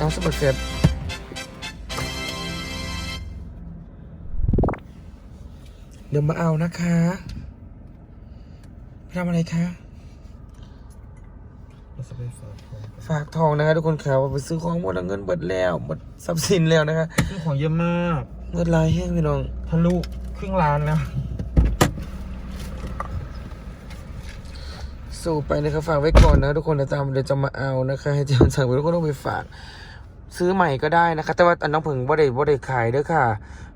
เอาสบักเสร็จเดี๋ยวมาเอานะคะทำอะไรคะเราจะไปฝากของฝากทองนะคะทุกคนครับว่าไปซื้อของหมดแล้วเงินเบิดแล้วหมดทรัพย์สินแล้วนะคะซื้อของเยอะมากเงินลายแห้งพี่น้องทะลุครึ่งล้านแล้ว สู้ไปนะครับฝากไว้ก่อนนะทุกคนเดี๋ยวตามเดี๋ยวจะมาเอานะคะ ให้เจ้าสั่งไปทุกคนต้องไปฝาก ซื้อใหม่ก็ได้นะคะ แต่ว่าอันน้องผึ่งบ่ได้บ่ได้ขายเด้อค่ะ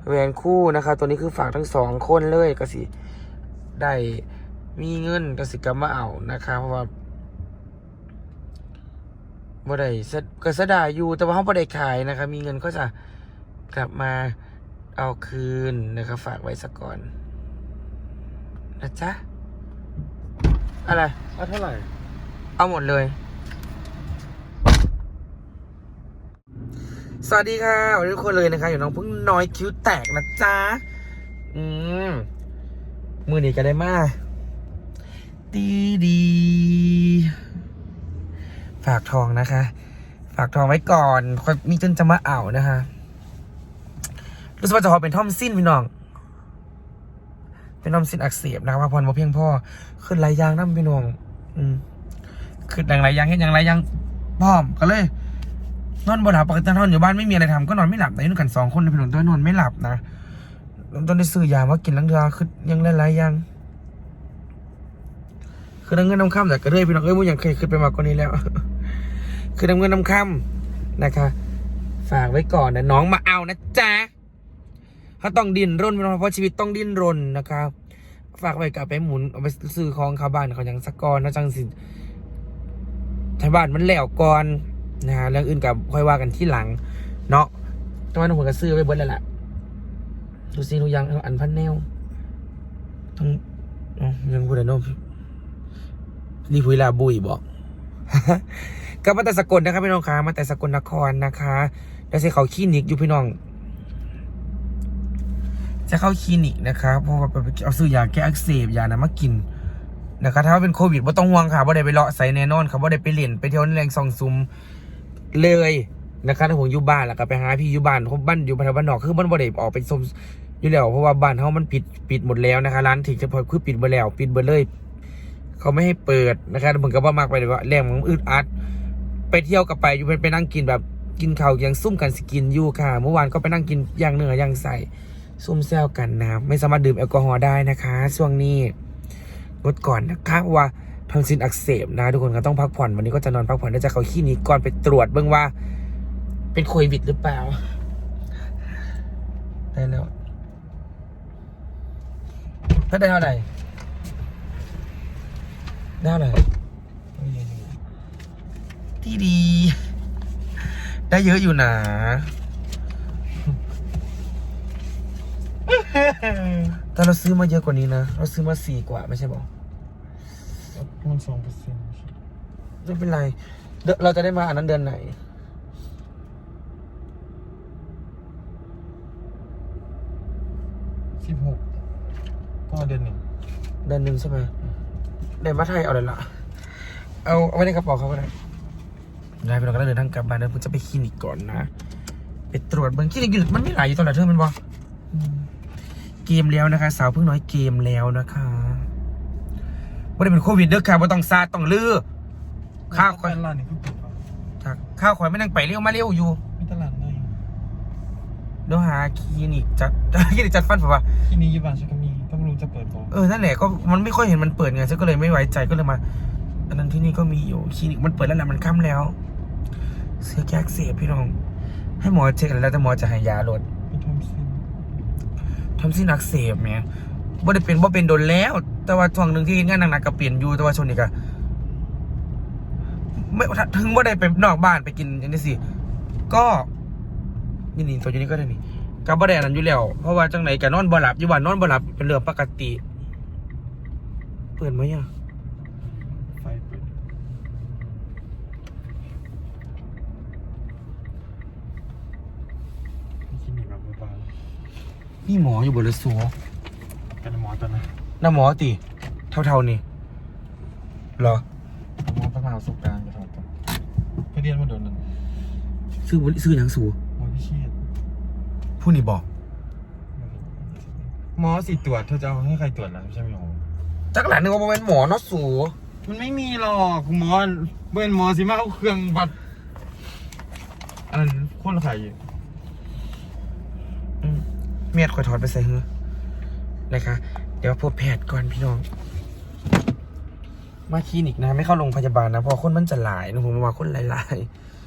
แหวนคู่นะคะ ตัวนี้คือฝากทั้งสองคนเลยก็สิได้มีเงินก็สิกลับมาเอานะคะเพราะว่าบ่ได้เสก็เสยดายอยู่แต่ว่าเขาบ่ได้ขายนะคะ มีเงินก็จะกลับมาเอาคืนนะครับฝากไว้สักก่อนนะจ๊ะอะไรเอาเท่าไหร่ เอาหมดเลย สวัสดีค่ะวันนี้ทุกคนเลยนะคะอยู่น้องเพิ่งน้อยคิ้วแตกนะจ๊ะ อืม มือนี้ก็ได้มาดีดี ฝากทองนะคะ ฝากทองไว้ก่อนค่อยมีจนจะมาเอานะคะ รู้สึกว่าจะขอเป็นท่อมสิ้นพี่น้อง เป็นท่อมสิ้นอักเสบนะครับพักผ่อนมาเพียงพ่อ ขึ้นหลายยางน้ำพี่น้อง อืมขึ้นอย่างไรยางเห็นอย่างไรยางพร้อมก็เลย นอนบนหลับปกตินอนอยู่บ้านไม่มีอะไรทำก็นอนไม่หลับแต่อยุ่งกันสองคนในพี่น้องตัวนอนไม่หลับนะตอนได้ซื้อยามากินลังเดือคือยังหลายๆอย่างคือน้ำเงินน้ำค่ำแต่ก็เลยพี่น้องเอ้ยมึงยังเคยขึ้นไปมากกว่านี้แล้ว คือน้ำเงินน้ำค่ำนะคะ ฝากไว้ก่อนนะน้องมาเอานะจ๊ะเขาต้องดิ้นรนพี่น้องเพราะชีวิตต้องดิ้นรนนะครับฝากไว้กลับไปหมุนเอาไปซื้อของเขาบ้านเขาอย่างสกกอนนะจังสิไทยบ้านมันแล้วก่อน นะฮะเรื่องอื่นกับค่อยว่ากันที่หลัง เนาะแต่ว่าหนูก็ซื้อไว้เบิร์ดแล้วล่ะดูซิหนูยังอันพันแนวต้องอยังพูดอะไรเนาะนี่พุยลาบุยบอกก็มาแต่สกลนะครับพี่น้องคะมาแต่สกลนครนะคะแล้วสิเขาคลินิกอยู่พี่น้อง จะเข้าคลินิกนะครับเพราะว่าไปเอาซื้อยาแก้อักเสบยานะมากินนะครับถ้าว่าเป็นโควิดไม่ต้องห่วงค่ะว่าได้ไปเลาะใส่แน่นอนครับว่าได้ไปเล่นไปเที่ยวในแรงซองซุม เลยนะครับถ้าผมอยู่บ้านแล้วก็ไปหาพี่อยู่บ้านผมบ้านอยู่พัทบ้านนอกคือบ้านบ่ได้ออกไปซมอยู่แล้วเพราะว่าบ้านเขามันปิดปิดหมดแล้วนะคะร้านถึงจะพอคือปิดหมดแล้ว ปิดหมดเลย เขาไม่ให้เปิดนะครับเหมือนกับว่ามากไปเลยว่าแรงมันอึดอัด ไปเที่ยวกับไปอยู่ไปไปนั่งกินแบบกินข้าวยังซุ่มกันสกินอยู่ค่ะ เมื่อวานก็ไปนั่งกินย่างเนื้อย่างใส่ซุ่มแซวกันนะไม่สามารถดื่มแอลกอฮอล์ได้นะคะ ช่วงนี้งดก่อนนะคราะว่า ทอนซิลอักเสบนะทุกคนก็ต้องพักผ่อน วันนี้ก็จะนอนพักผ่อนได้จากเขาขี้นี้ก่อนไปตรวจเบื้องว่า เป็นโควิดหรือเปล่าได้แล้วถ้าได้เท่าไหร่ได้เท่าไหร่ที่ดี ได้เยอะอยู่นะแต่เราซื้อมาเยอะกว่านี้นะ เราซื้อมาสี่กว่าไม่ใช่บอก มันสองเปอร์เซ็นต์ไม่เป็นไรเดยวเราจะได้มาอันนั้นเดือนไหน สิบหกก็เดือนหนึ่ง เดือนหนึ่งใช่ไหมเดือนมาไทยเอาเลยละเอาเอาไว้ในกระเป๋าเขาก็ได้ได้ไปเราก็ได้เดินทางกลับบ้านเดี๋ยวผมจะไปคลินิกก่อนนะ ไปตรวจเบื้องคลินิกอยู่มันไม่หลายอยู่ตอนไหนเธอมันบอกเกมแล้วนะคะ สาวเพิ่งน้อยเกมแล้วนะคะ ไม่ได้เป็นโควิดเด้อค่ะไม่ต้องซาดต้องลือ ข้าวคอยร้านนี้เพิ่งเปิดป่ะถ้าข้าวข่อยไม่นั่งไปเร็วมาเร็วอยู่มีตลาดในเดี๋ยวหาคลินิกจัดคลินิกจัดฟันผมว่าที่นี่ยี่บานฉันก็มีต้องรู้จะเปิดก่อนเออนั่นแหละก็มันไม่ค่อยเห็นมันเปิดไงฉันก็เลยไม่ไว้ใจก็เลยมา อันนั้นที่นี่ก็มีอยู่คลินิกมันเปิดแล้วแหละมันค่ำแล้ว เสื้อแก๊กเสียพี่น้อง ให้หมอเช็คแล้วแต่หมอจะให้ยาลดไปทำซินทำสิ้นอักเสบแหมบ่ได้เป็นบ่เป็นโดนแล้ว แต่ว่าช่วงหนึ่งที่งานหนักๆก็เปลี่ยนอยู่แต่ว่าช่วงนี้ก็ไม่ถึงว่าได้ไปนอกบ้านไปกินอย่างนี้สิก็นี่นี่ตัวอยู่นี่ก็ได้นี่ก็บ่ได้อันนั้นอยู่แล้วเพราะว่าจังไหนก็นอนบ่หลับอยู่บ้านนอนบ่หลับเป็นเรื่องปกติ เปิดไหมอะไฟเปิดที่คลินิกแบบเบานี่หมออยู่บนรถสัวๆเป็นหมอตอนนั้น น้าหมอติเท่าๆนี่เหรอหมอพระมหาสุกกลางไปทำต่อไปเรียนมาโดนนั่นซื้อบ่ซื้อหยังสูหมอพิเชษผู้นี่บอกหมอสิตรวจเธอจะเอาให้ใครตรวจล่ะไม่ใช่ไหมหมอจักหลานนึกว่าบ่แม่นหมอเนาะสูมันไม่มีหรอกหมอเบิ้นหมอสิมาเอาเครื่องวัดอันนั้นคนไข้อืมเมียดคอยถอดไปใส่เฮือ นะคะ เดี๋ยวพบแพทย์ก่อนพี่น้อง มาคลินิกนะ ไม่เข้าโรงพยาบาลนะเพราะคนมันจะหลายนะผมว่าคนหลาย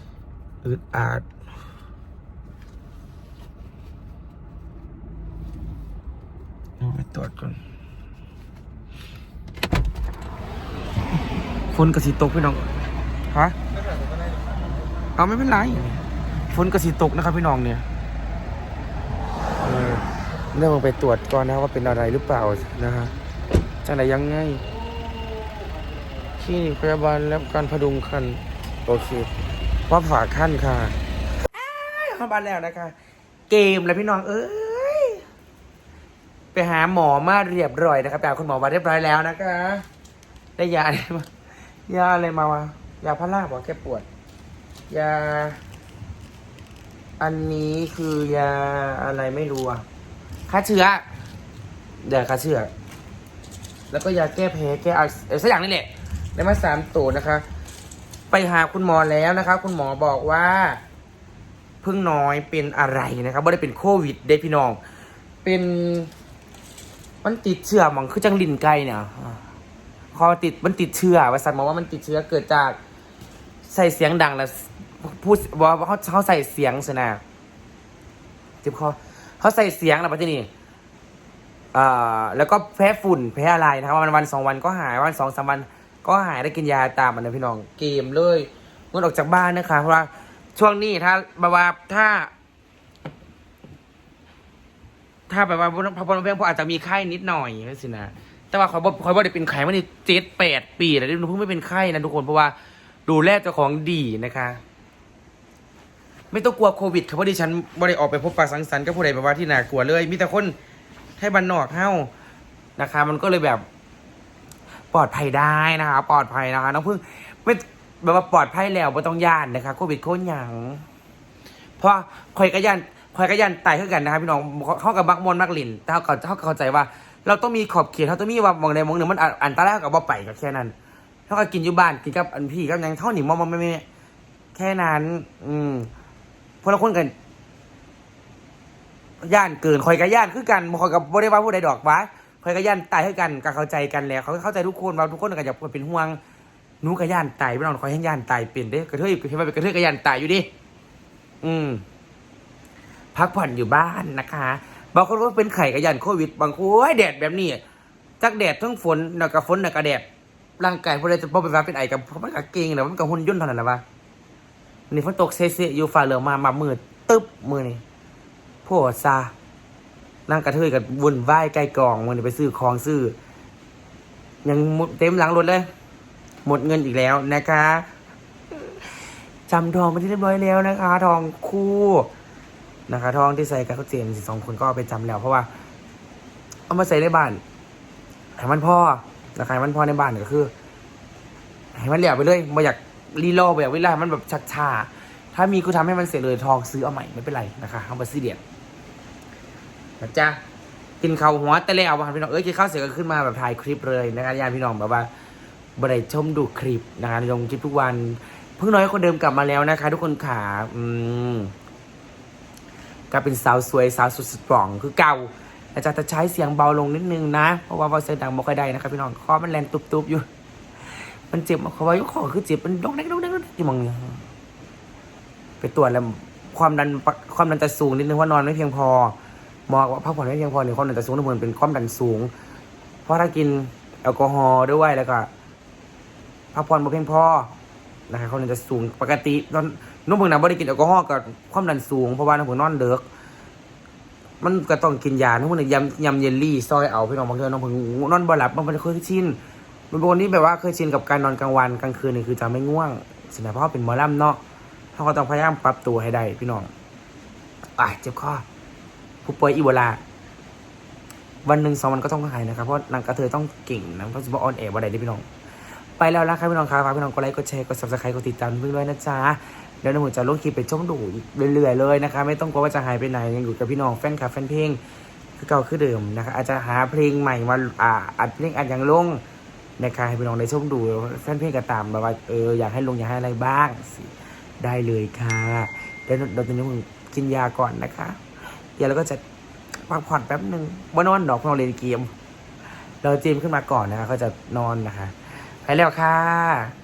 ๆอึดอัดเอาไปตรวจก่อนฝนกระสีตกพี่น้องฮะเอาไม่เป็นไรฝนกระสีตกนะครับพี่น้องเนี่ย เรื่องไปตรวจก่อนนะว่าเป็นอะไรหรือเปล่านะฮะจังไหนยังไงคลินิกพยาบาลและการพดุงคันโอเคว่าฝากขั้นค่ะเข้าบ้านแล้วนะคะ เกมแล้วพี่น้องเอ้ยไปหาหมอมาเรียบร้อยนะครับไปหาคุณหมอมาเรียบร้อยแล้วนะคะ ได้ยาอะไรมายาอะไรมาวะยาพาราบอกแก้ปวด ยา อันนี้คือยาอะไรไม่รู้อะ ฆ่าเชื้อเดี๋ยวฆ่าเชื้อ แล้วก็ยาแก้แพ้แก้อักเออสักอย่างนี่แหละได้มาสามตัวนะคะ ไปหาคุณหมอแล้วนะคะ คุณหมอบอกว่าพึ่งน้อยเป็นอะไรนะครับไม่ได้เป็นโควิดเด้พี่น้อง เป็นมันติดเชื้อมองคือจังลินไก่เนี่ยคอติดมันติดเชื้อว่าสันบอกว่ามันติดเชื้อเกิดจากใส่เสียงดังแล้วพูดว่าเขาเขาใส่เสียงสนะเจ็บคอ เขาใส่เสียงแล้วปัจจุบันอ่าแล้วก็แพ้ฝุ่นแพ้อะไรนะครับวันวันสองวันก็หายวันสองสามวันก็หายได้กินยาตามมันนะพี่น้องเกมเลยงดออกจากบ้านนะคะเพราะว่าช่วงนี้ถ้าแบบว่าถ้า ถ้าแบบว่าพอพอเพียงพออาจจะมีไข้นิดหน่อยสินะแต่ว่าคอยบอกคอยบอกได้เป็นไข้มานี่เจ็ดแปดปีแล้วเพิ่งไม่เป็นไข้นะทุกคนเพราะว่าดูแลเจ้าของดีนะคะ ไม่ต้องกลัวโควิดครับเพราะดิฉันบ่ได้ออกไปพบปะสังสรรค์กับผู้ใดแบบว่าที่น่ากลัวเลย มีแต่คนให้บันนอกเฮ้านะคะ มันก็เลยแบบปลอดภัยได้นะคะ ปลอดภัยนะคะน้องพึ่งไม่แบบว่าปลอดภัยแล้วไม่ต้องย่านนะคะโควิดโคนหยังเพราะคอยกระยันคอยกระยันตายเท่ากันนะครับพี่น้องเข้ากับบักมวนมักลินแต่เขาเขาเข้าใจว่า เราต้องมีขอบเขตเขาต้องมีว่ามองใดมองหนึ่งมันอันตรายกับบ่ไปก็แค่นั้นเขาก็กินอยู่บ้านกินกับอันพี่กับยังเท่าหนิมองมไม่ไม่แค่นั้น อืม พวกเราคนกันย่านเกินคอยกับย่านคือกันคอยกับบ่ได้ว่าผู้ใดดอกวะคอยกับย่านตายคือกันก็เข้าใจกันแล้ว เขาเข้าใจทุกคนว่าทุกคนก็อยาเป็นห่วงหนูกับย่านตายพี่น้องคอยให้ย่านตายเป็นเด้กระเทยเห็นว่าเป็นกระเทยกับย่านตายอยู่ดิอืม พักผ่อนอยู่บ้านนะคะบางคนก็เป็นไข่กับย่านโควิด บางคนโอ้ยแดดแบบนี้จักแดดทั้งฝนหนักกับฝนหนักกับแดดร่างกายพวกเราจะพอเป็นว่าเป็นไอกับมันกับเก่งแต่มันกับหุ่นย่นเท่านั้นหละวะ นี่ฝนตกเซๆอยู่ฝ่าเหลืองมามามืดตึ๊บมือนี่พวกซานั่งกระเทยกับวุ่นวายใกล้กองมันไปซื้อของซื้อ ยังหมดเต็มหลังรถเลย หมดเงินอีกแล้วนะคะจำทองไปที่เรียบร้อยแล้วนะคะ ทองคู่นะคะ ทองที่ใส่กับเขาเจมส์สองคนก็เอาไปจำแล้วเพราะว่า เอามาใส่ในบ้านให้มันพ่อนะคะให้มันพ่อในบ้านก็คือให้มันเหลียวไปเลยไม่อยาก รีโลไปอยากเวลา มันแบบชักชาถ้ามีก็ทำให้มันเสร็จเลยทองซื้อเอาใหม่ไม่เป็นไรนะคะเอาไปซื้อเดียดนะจ๊ะกินข้าวหัวแต่แล้วว่าพี่น้องเอ้ยกินข้าวเสร็จก็ขึ้นมาแบบถ่ายคลิปเลยนะครับญาติพี่น้องแบบว่าบริชมดูคลิปนะคะลงคลิปทุกวันเพิ่งน้อยคนเดิมกลับมาแล้วนะคะ ทุกคนขาอืมก็เป็นสาวสวยสาวสุดสตรองคือเก่าอาจารย์จะใช้เสียงเบาลงนิดนึงนะ เพราะว่าเบาเสียงดังบ่ค่อยได้นะครับพี่น้องคอมันแรงตุบๆอยู่ มันเจ็บเขาว่าคอคือเจ็บมันดองแดงดองแดงดองแดงอยู่มองเนี่ยไปตรวจแล้วความดันความดันจะสูงนิดนึงว่านอนไม่เพียงพอหมอกว่าพักผ่อนไม่เพียงพอเนี่ยความดันจะสูงน้ำมันเป็นความดันสูง เพราะถ้ากินแอลกอฮอล์ด้วยแล้วก็พักผ่อนไม่เพียงพอนะครับความดันจะสูงปกติตอนน้องเพิ่งนะไม่ได้กินแอลกอฮอล์กับความดันสูงเพราะว่าน้องเพิ่งนอนเด็กมันก็ต้องกินยาน้องเพิ่งยำยำเยลลี่ซอยเอาพี่น้องบางทีน้องเพิ่งนอนบ่หลับบางคนเคยชิน มันเป็นคนที่แบบว่าเคยชินกับการนอนกลางวันกลางคืนนี่คือจะไม่ง่วงสินะเพราะว่าเป็นมอลำเนาะเขาก็ต้องพยายามปรับตัวให้ได้พี่น้องอะเจ็บคอผู้ป่วยอีโบลาวันหนึ่งสองวันก็ต้องหายนะครับเพราะนางกระเทยต้องเก่งนะเพราะจะบอกออนแอร์วันใดได้พี่น้อง ไปแล้วนะครับพี่น้องครับฝากพี่น้องกดไลค์กดแชร์กดซับสไครต์กดติดตามเพื่อนด้วยนะจ๊ะเดี๋ยวหนูจะลงคลิปไปชมดูอีกเรื่อยๆเลยนะคะไม่ต้องกลัวว่าจะหายไปไหนยังอยู่กับพี่น้องแฟนคลับแฟนเพลงคือเก่าคือเดิมนะคะอาจจะหาเพลงใหม่มาอ่าอัดเพลงอัดอย่างลง นะคะให้พี่น้องได้ชมดูแฟนเพลงก็ตามแบบว่าเอออยากให้ลงอยากให้อะไรบ้างได้เลยค่ะเดี๋ยวเราจะนึกกินยาก่อนนะคะยาแล้วก็จะพักผ่อนแป๊บหนึ่งว่านอนดอกเพราเราเล่นเกมเราเจมขึ้นมาก่อนนะคะเขาจะนอนนะคะไปแล้วค่ะ